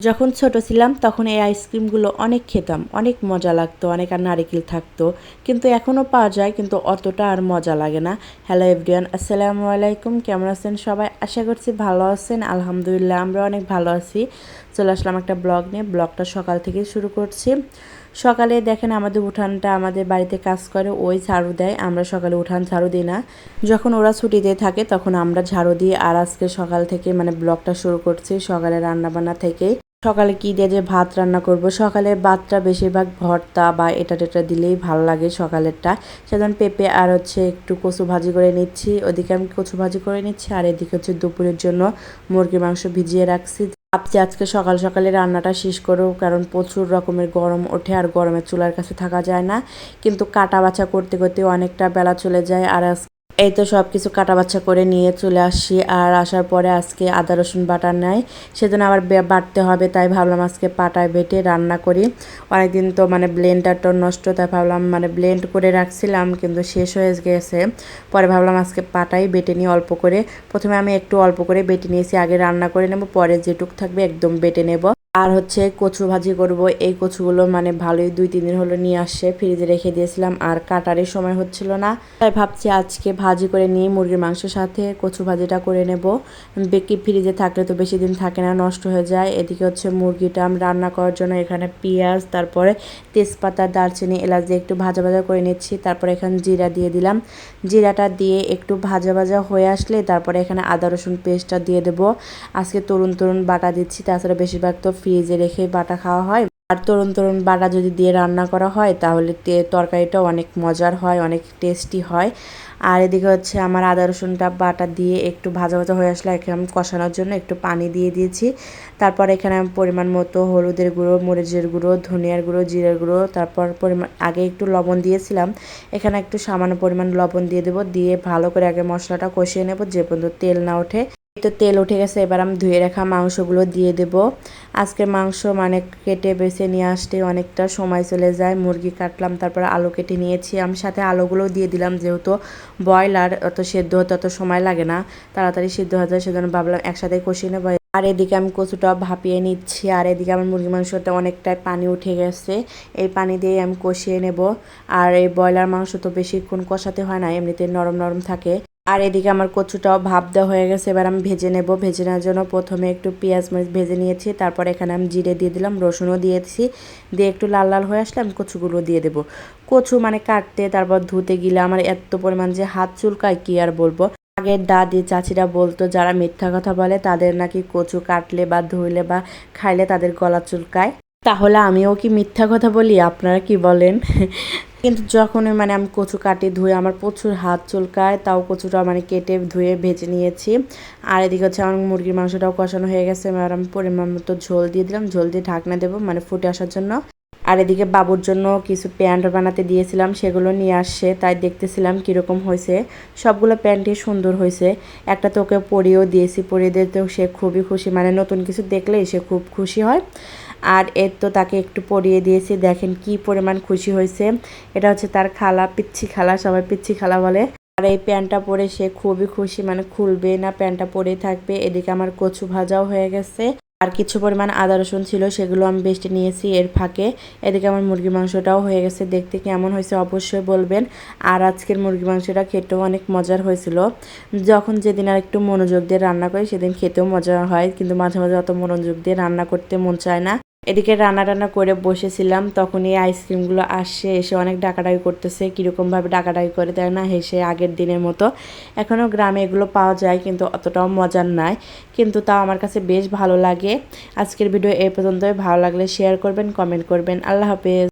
যখন ছোট ছিলাম, তখন এই আইসক্রিমগুলো অনেক খেতাম। অনেক মজা লাগতো, অনেক আর নারিকেল থাকতো। কিন্তু এখনও পাওয়া যায়, কিন্তু অতটা আর মজা লাগে না। হ্যালো এভরিয়ান আসসালামু আলাইকুম। কেমন আছেন সবাই? আশা করছি ভালো আছেন। আলহামদুলিল্লাহ, আমরা অনেক ভালো আছি। চলে আসলাম একটা ব্লগ নিয়ে। ব্লগটা সকাল থেকে শুরু করছি। সকালে দেখেন আমাদের উঠানটা আমাদের বাড়িতে কাজ করে, ওই ঝাড়ু দেয়, আমরা সকালে উঠান ঝাড়ু দিই না। যখন ওরা ছুটিতে থাকে তখন আমরা ঝাড়ু দিই, আর আজকে সকাল থেকে মানে ব্লগটা শুরু করছি সকালে রান্নাবান্না থেকে সকালে কি দিয়ে যে ভাত রান্না করব? সকালে ভাতটা বেশিরভাগ ভর্তা বা এটা টেটা দিলেই ভালো লাগে সকালেরটা। সেজন্য পেঁপে আর হচ্ছে একটু কচু ভাজি করে নিচ্ছি, ওদিকে আমি কচু ভাজি করে নিচ্ছি, আর এদিকে হচ্ছে দুপুরের জন্য মুরগির মাংস ভিজিয়ে রাখছি। ভাবছি আজকে সকাল সকালে রান্নাটা শেষ করো কারণ প্রচুর রকমের গরম ওঠে আর গরমের চুলার কাছে থাকা যায় না। কিন্তু কাটা বাছা করতে করতে অনেকটা বেলা চলে যায় আর এই তো সব কিছু কাটা বাচ্চা করে নিয়ে চলে আসি। আর আসার পরে আজকে আদা, রসুন বাটা নেয় সেজন্য আবার বাটতে হবে, তাই ভাবলাম আজকে পাটায় বেটে রান্না করি। অনেকদিন তো মানে ব্লেন্ডারটা নষ্ট, তাই ভাবলাম মানে ব্লেন্ড করে রাখছিলাম, কিন্তু শেষ হয়ে গেছে। পরে ভাবলাম আজকে পাটাই বেটে নিই অল্প করে। প্রথমে আমি একটু অল্প করে বেটে নিয়েছি, আগে রান্না করে নেব, পরে যেটুক থাকবে একদম বেটে নেব। আর হচ্ছে কচু ভাজি করব। এই কচুগুলো মানে ভালোই দুই, তিন দিন হলো নিয়ে আসছে, ফ্রিজে রেখে দিয়েছিলাম, আর কাটারের সময় হচ্ছিল না। তাই ভাবছি আজকে ভাজি করে নিয়ে মুরগির মাংসের সাথে কচু ভাজিটা করে নেব। বেকি ফ্রিজে থাকলে তো বেশি দিন থাকে না, নষ্ট হয়ে যায়। এদিকে হচ্ছে মুরগিটা আমি রান্না করার জন্য এখানে পেঁয়াজ, তারপরে তেজপাতা, দারচিনি, এলাচ দিয়ে একটু ভাজা ভাজা করে নিচ্ছি। তারপরে এখানে জিরা দিয়ে দিলাম। জিরাটা দিয়ে একটু ভাজা ভাজা হয়ে আসলে তারপরে এখানে আদা, রসুন পেস্টটা দিয়ে দেবো। আজকে তরুণ তরুণ বাটা দিচ্ছি, তাছাড়া বেশিরভাগ তো ফ্রিজে রেখে বাটা খাওয়া হয়। আর তরুণ তরুণ বাটা যদি দিয়ে রান্না করা হয়, তাহলে তরকারিটাও অনেক মজার হয়, অনেক টেস্টি হয়। আর এদিকে হচ্ছে আমার আদা রসুনটা বাটা দিয়ে একটু ভাজা ভাজা হয়ে আসলে এখানে কষানোর জন্য একটু পানি দিয়ে দিয়েছি। তারপর এখানে আমি পরিমাণ মতো হলুদের গুঁড়ো, মরিচের গুঁড়ো, ধনিয়ার গুঁড়ো, জিরের গুঁড়ো, তারপর পরিমাণ আগে একটু লবণ দিয়েছিলাম। এখানে একটু সামান্য পরিমাণ লবণ দিয়ে দেবো, দিয়ে ভালো করে আগে মশলাটা কষিয়ে নেব, যে পর্যন্ত তেল না ওঠে। তো তেল উঠে গেছে, এবার আমি ধুয়ে রাখা মাংসগুলো দিয়ে দেব। আজকে মাংস মানে কেটে বেছে নিয়ে আসতে অনেকটা সময় চলে যায়। মুরগি কাটলাম, তারপর আলু কেটে নিয়েছি। আমি সাথে আলুগুলো দিয়ে দিলাম, যেহেতু ব্রয়লার অত সেদ্ধ হতে অত সময় লাগে না। তাড়াতাড়ি সিদ্ধ হয়ে যায়, সেজন্য ভাবলাম একসাথে কষিয়ে নেব। আর এদিকে আমি কচুটা ভাপিয়ে নিচ্ছি, আর এদিকে আমার মুরগি মাংসতে অনেকটাই পানি উঠে গেছে। এই পানি দিয়ে আমি কষিয়ে নেব। আর এই ব্রয়লার মাংস তো বেশিক্ষণ কষাতে হয় না, এমনিতে নরম নরম থাকে। আর এদিকে আমার কচুটাও দেওয়া হয়ে গেছে। এবার আমি ভেজে নেব। ভেজে নেওয়ার জন্য প্রথমে একটু পেঁয়াজ মরিচ ভেজে নিয়েছি। তারপর এখানে আমি জিরে দিয়ে দিলাম, রসুনও দিয়েছি দিয়ে একটু লাল লাল হয়ে আসলে আমি কচুগুলো দিয়ে দেবো। কচু মানে কাটতে, তারপর ধুতে গেলে আমার এত পরিমাণ যে হাত চুলকায়, কি আর বলব? আগের দাদি, চাচিরা বলতো, যারা মিথ্যা কথা বলে, তাদের নাকি কচু কাটলে বা ধুইলে বা খাইলে তাদের গলা চুলকায়। তাহলে আমিও কি মিথ্যা কথা বলি? আপনারা কি বলেন? কিন্তু যখন মানে আমি কচু কাটি ধুয়ে আমার প্রচুর হাত চুলকায়, তাও কচুটা মানে কেটে ধুয়ে ভেজে নিয়েছি। আর এদিকে হচ্ছে আমার মুরগির মাংসটাও কষানো হয়ে গেছে, এবার আমি পরিমাণ মতো ঝোল দিয়ে দিলাম। ঝোল দিয়ে ঢাকনা দেবো মানে ফুটে আসার জন্য। আর এদিকে বাবুর জন্য কিছু প্যান্ট বানাতে দিয়েছিলাম, সেগুলো নিয়ে আসছে, তাই দেখতেছিলাম কীরকম হয়েছে। সবগুলো প্যান্টই সুন্দর হয়েছে। একটা তোকে পরিয়েও দিয়েছি, পরিয়ে দিতেও সে খুবই খুশি। মানে নতুন কিছু দেখলেই সে খুব খুশি হয়। আর এর তো তাকে একটু পরিয়ে দিয়েছি, দেখেন কি পরিমাণ খুশি হয়েছে। এটা হচ্ছে তার খালা, পিচ্ছি খালা, সবাই পিচ্ছি খালা বলে। আর এই প্যান্টটা পরে সে খুবই খুশি মানে খুলবে না, প্যান্টটা পরেই থাকবে। এদিকে আমার কচু ভাজাও হয়ে গেছে। আর কিছু পরিমাণ আদা রসুন ছিল, সেগুলো আমি বেস্টে নিয়েছি এর ফাঁকে। এদিকে আমার মুরগি মাংসটাও হয়ে গেছে, দেখতে কেমন হয়েছে অবশ্যই বলবেন। আর আজকের মুরগি মাংসটা খেতেও অনেক মজার হয়েছিল। যখন যেদিন আর একটু মনোযোগ দিয়ে রান্না করি, সেদিন খেতেও মজা হয়, কিন্তু মাঝে মাঝে অত মনোযোগ দিয়ে রান্না করতে মন চায় না। এদিকে রান্না টান্না করে বসেছিলাম তখন এই আইসক্রিমগুলো আসছে এসে অনেক ডাকাডাকি করতেছে, কীরকমভাবে ডাকাডাকি করে দেয় না, হেসে আগের দিনের মতো। এখনও গ্রামে এগুলো পাওয়া যায়, কিন্তু অতটাও মজার নাই, কিন্তু তাও আমার কাছে বেশ ভালো লাগে। আজকের ভিডিও এ পর্যন্তই, ভালো লাগলে শেয়ার করবেন কমেন্ট করবেন, আল্লাহ হাফেজ।